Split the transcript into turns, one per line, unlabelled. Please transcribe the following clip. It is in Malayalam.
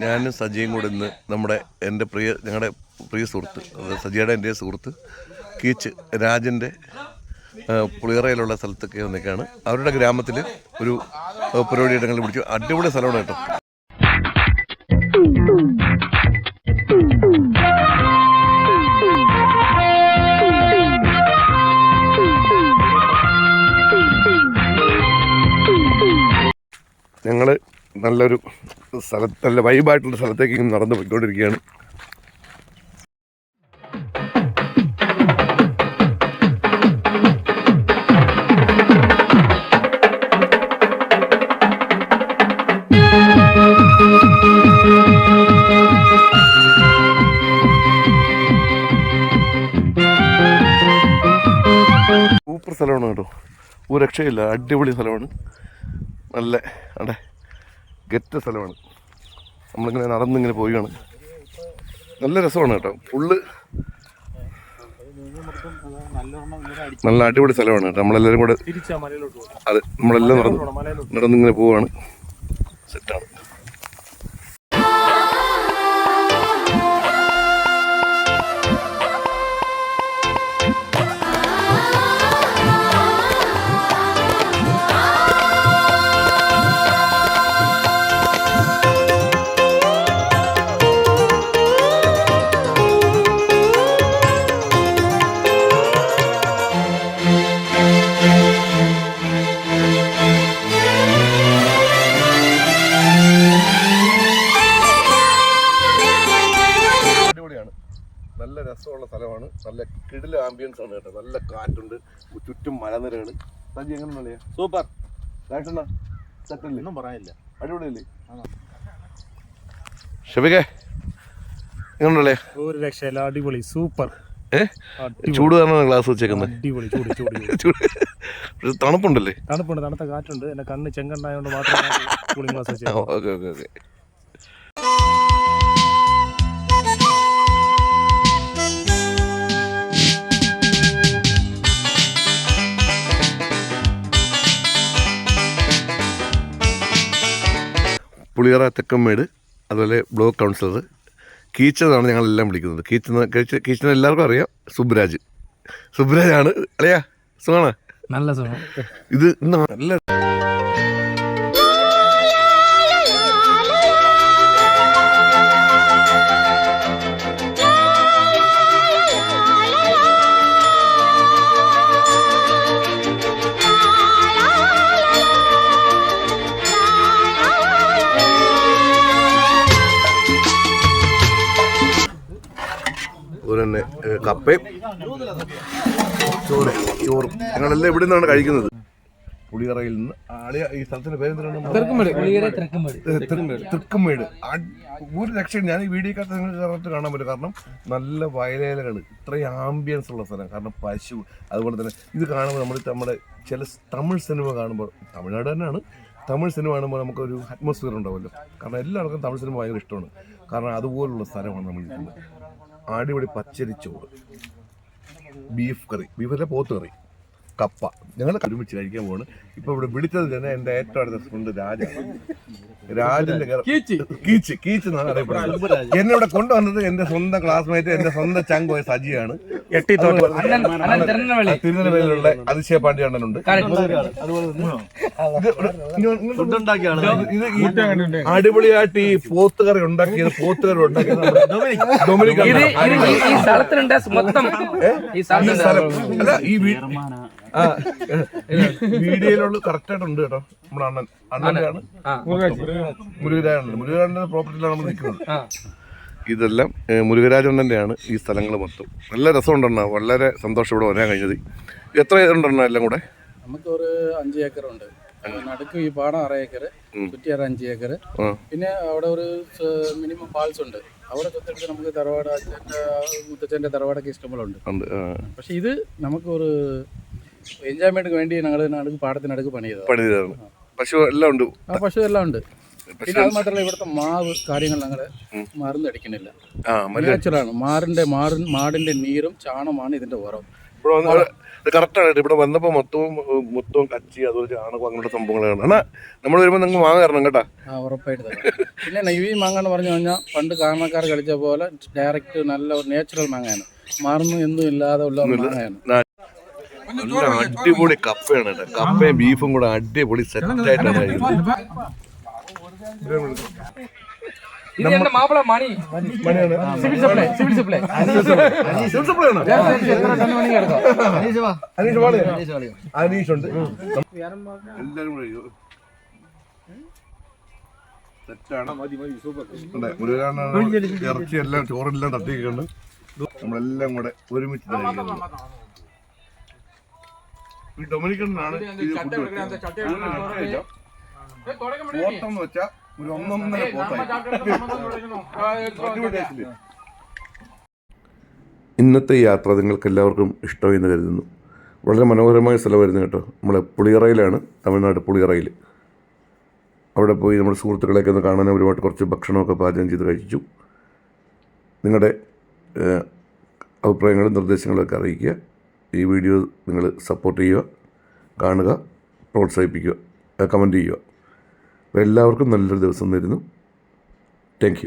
ഞാനും സജിയും കൂടെ ഇന്ന് നമ്മുടെ എന്റെ പ്രിയ ഞങ്ങളുടെ പ്രിയ സുഹൃത്ത് സജിയുടെ എന്റെ സുഹൃത്ത് കീച്ച് രാജന്റെ പുളിയറയിലുള്ള സ്ഥലത്തൊക്കെ വന്നേക്കാണ് അവരുടെ ഗ്രാമത്തിൽ ഒരു പരിപാടി ഞങ്ങൾ പിടിച്ചു. അടിപൊളി സ്ഥലമാണ് കേട്ടോ. ഞങ്ങൾ നല്ലൊരു സ്ഥലത്ത് നല്ല വൈബായിട്ടുള്ള സ്ഥലത്തേക്ക് ഇങ്ങനെ നടന്നു പോയിക്കൊണ്ടിരിക്കുകയാണ്. സൂപ്പർ സ്ഥലമാണ് കേട്ടോ. ഒരു രക്ഷയില്ല. അടിപൊളി സ്ഥലമാണ്. നല്ല അടെ ഗെറ്റ് സ്ഥലമാണ്. നമ്മളിങ്ങനെ നടന്നിങ്ങനെ പോവുകയാണ്. നല്ല രസമാണ് കേട്ടോ. ഫുള്ള് നല്ല അടിപൊളി സ്ഥലമാണ് കേട്ടോ. നമ്മളെല്ലാവരും കൂടെ അതെ നമ്മളെല്ലാം നടന്ന് നടന്നിങ്ങനെ പോവുകയാണ്. സെറ്റാണ് നല്ല രസമുള്ള സ്ഥലമാണ്. നല്ല കിടില ആംബിയൻസ് ആണ് കേട്ടോ. നല്ല കാറ്റുണ്ട്. ചുറ്റും മലനിരകൾ സജി എങ്ങനെ
സൂപ്പർ.
രാക്ഷണ സെറ്റല്ലേ
ഒന്നും പറയാനില്ല.
അടിപൊളിയല്ലേ? ഷബികെ എങ്ങനെയുള്ളേ
ഒരു രക്ഷയില്ല. അടിപൊളി. സൂപ്പർ.
ചൂട് കാരണമാണ് ഗ്ലാസ് വെച്ചേക്കുന്നത്
അടിപൊളി. ചൂട് ചൂട്
തണുപ്പുണ്ടല്ലേ?
തണുപ്പുണ്ട്. തണുത്ത കാറ്റുണ്ട്. എന്റെ കണ്ണ് ചെങ്കണ്ണായോണ്ട് മാത്രം കൂളിംഗ് ഗ്ലാസ് വെച്ചത്
okay okay okay. Puliyara Thekkammedu അതുപോലെ ബ്ലോക്ക് കൗൺസിലർ കീച്ചനാണ് ഞങ്ങളെല്ലാം വിളിക്കുന്നത്. കീച്ചെന്ന് കീച്ച കീച്ചനെ എല്ലാവർക്കും അറിയാം. സുബ്രാജ്. സുബ്രാജാണ്. അല്ലയാ സുഖമാണ്
നല്ല സുഖം.
ഇത് നല്ല ഒരു തന്നെ കപ്പയും ചോറ് ചോറും. ഞങ്ങളെല്ലാം ഇവിടെ നിന്നാണ് കഴിക്കുന്നത്. പുളിയറയിൽ നിന്ന് ആളിയ ഈ സ്ഥലത്തിന്റെ പേരെന്താണ് തൃക്കുമേട് ഒരു രക്ഷയും ഞാൻ ഈ വീഡിയോ കറക്റ്റ് കാണാൻ പറ്റും. കാരണം നല്ല വയലേലകൾ ഇത്രയും ആംബിയൻസ് ഉള്ള സ്ഥലം. കാരണം പശു അതുപോലെ തന്നെ ഇത് കാണുമ്പോൾ നമ്മൾ നമ്മുടെ ചില തമിഴ് സിനിമ കാണുമ്പോൾ തമിഴ്നാട് തന്നെയാണ്. തമിഴ് സിനിമ കാണുമ്പോൾ നമുക്കൊരു അറ്റ്മോസ്ഫിയർ ഉണ്ടാവുമല്ലോ. കാരണം എല്ലാവർക്കും തമിഴ് സിനിമ ഭയങ്കര ഇഷ്ടമാണ്. കാരണം അതുപോലുള്ള സ്ഥലമാണ് നമ്മൾ ഇരിക്കുന്നത് അടിപൊളി പച്ചരിച്ചോറ് ബീഫ് കറി. ബീഫ് അല്ല പോത്ത് കറി. കപ്പ. ഞങ്ങൾ ഒരുമിച്ച് കഴിക്കാൻ പോവാണ്. ഇപ്പൊ ഇവിടെ വിളിച്ചത് തന്നെ എന്റെ ഏറ്റവും അടുത്ത ഫ്രണ്ട് രാജ. രാജന്റെ കീച്ച്. കീച്ച് എന്നാണ് അറിയപ്പെടുന്നത്. എന്നെ ഇവിടെ കൊണ്ടുവന്നത് എന്റെ സ്വന്തം ക്ലാസ്മേറ്റ് എന്റെ സ്വന്തം ചങ്കോയ സജിയാണ്. തിരുനെൽവേലിയിലുള്ള അതിശയ പാണ്ഡ്യാണ്ടനുണ്ട് ഇത് അടിപൊളിയായിട്ട് ഈ പോത്ത് കറി ഉണ്ടാക്കിയത് പോത്ത് കറി ഉണ്ടാക്കിയത് ഡൊമിനിക്.
ഈ-
സ്ഥലം അല്ല ഈ വീഡിയോയിലുള്ള കറക്റ്റ് ആയിട്ടുണ്ട് കേട്ടോ നമ്മുടെ അണ്ണൻ.
അണ്ണനാണ്.
മുരുകരാജൻ മുരുകരാജന്റെ പ്രോപ്പർട്ടിയിലാണ് നമ്മൾ നിൽക്കുന്നത്. ഇതെല്ലാം മുരുകരാജണ്ണന്റെയാണ് ഈ സ്ഥലങ്ങൾ മൊത്തം. നല്ല രസമുണ്ടെണ്ണ വളരെ സന്തോഷം ഇവിടെ വരാൻ കഴിഞ്ഞത്. എത്ര ഉണ്ടെണ്ണ എല്ലാം കൂടെ?
നമുക്ക് ഒരു അഞ്ച്. ഏക്കറുണ്ട് നടുക്ക് ഈ പാടം അര ഏക്കർ ചുറ്റിയാറ് അഞ്ച് ഏക്കർ. പിന്നെ അവിടെ ഒരു മിനിമം ഫാൾസ് ഉണ്ട്. അവിടെ തൊട്ടടുത്ത് നമുക്ക് തറവാട് അച്ഛന്റെ മുത്തച്ഛന്റെ തറവാടൊക്കെ ഇഷ്ടംപോലെ
ഉണ്ട്.
പക്ഷെ ഇത് നമുക്ക് ഒരു എൻജോയ്മെന്റിന് വേണ്ടി ഞങ്ങൾ നടുക്ക് പാടത്തിനടുക്ക് പണിയതാണ്
പണി ചെയ്തതാണ് പശു എല്ലാം ഉണ്ട്.
ആ പശു എല്ലാം ഉണ്ട്. പിന്നെ അത് മാത്രമല്ല ഇവിടുത്തെ മാവ് കാര്യങ്ങൾ ഞങ്ങൾ
മറ്റേ
നാച്ചുറലാണ് മാറിന്റെ മാറിൻ മാടിന്റെ നീരും ചാണമാണ് ഇതിന്റെ ഉറവ്.
കറക്റ്റാണ് ഇവിടെ വന്നപ്പോൾ മൊത്തവും മൊത്തവും കച്ചി അതുപോലെ ചാണകം അങ്ങനത്തെ സംഭവങ്ങളാണ് നമ്മൾ വരുമ്പോൾ നിങ്ങൾ മാങ്ങ തരണം കേട്ടാ.
ആ ഉറപ്പായിട്ട് പിന്നെ നെയ്വി മാങ്ങ എന്ന് പറഞ്ഞു കഴിഞ്ഞാൽ പണ്ട് കാരണക്കാർ കളിച്ച പോലെ ഡയറക്റ്റ് നല്ല നേച്ചുറൽ മാങ്ങയാണ്. മാറുന്നു എന്തും ഇല്ലാതെ ഉള്ള മാങ്ങയാണ്.
നല്ല അടിപൊളി കപ്പയാണ് കപ്പയും ബീഫും കൂടെ അടിപൊളി
സെറ്റ് ആയിട്ടാണ് Mappila civil supply
civil supply. Supply. ഉണ്ട് ഇറച്ചി എല്ലാം ചോറെല്ലാം തട്ടിയിട്ടുണ്ട്. നമ്മളെല്ലാം കൂടെ ഒരുമിച്ച് ഈ ഡൊമിനിക്കനാണ് ഇത് ഫുഡ് വെച്ചത് വെച്ചാൽ ഒരു ഒന്നൊന്നര പോത്തായി ഇന്നത്തെ യാത്ര നിങ്ങൾക്ക് എല്ലാവർക്കും ഇഷ്ടമെന്ന് എന്ന് കരുതുന്നു. വളരെ മനോഹരമായ സ്ഥലമായിരുന്നു കേട്ടോ. നമ്മളെ പുളിയറയിലാണ് തമിഴ്നാട് പുളിയറയിൽ. അവിടെ പോയി നമ്മുടെ സുഹൃത്തുക്കളെയൊക്കെ ഒന്ന് കാണാൻ ഒരുപാട് കുറച്ച് ഭക്ഷണമൊക്കെ പാചകം ചെയ്ത് കഴിച്ചു. നിങ്ങളുടെ അഭിപ്രായങ്ങളും നിർദ്ദേശങ്ങളും ഒക്കെ അറിയിക്കുക. ഈ വീഡിയോ നിങ്ങൾ സപ്പോർട്ട് ചെയ്യുക കാണുക പ്രോത്സാഹിപ്പിക്കുക കമന്റ് ചെയ്യുക. എല്ലാവർക്കും നല്ലൊരു ദിവസം തരുന്നു. താങ്ക്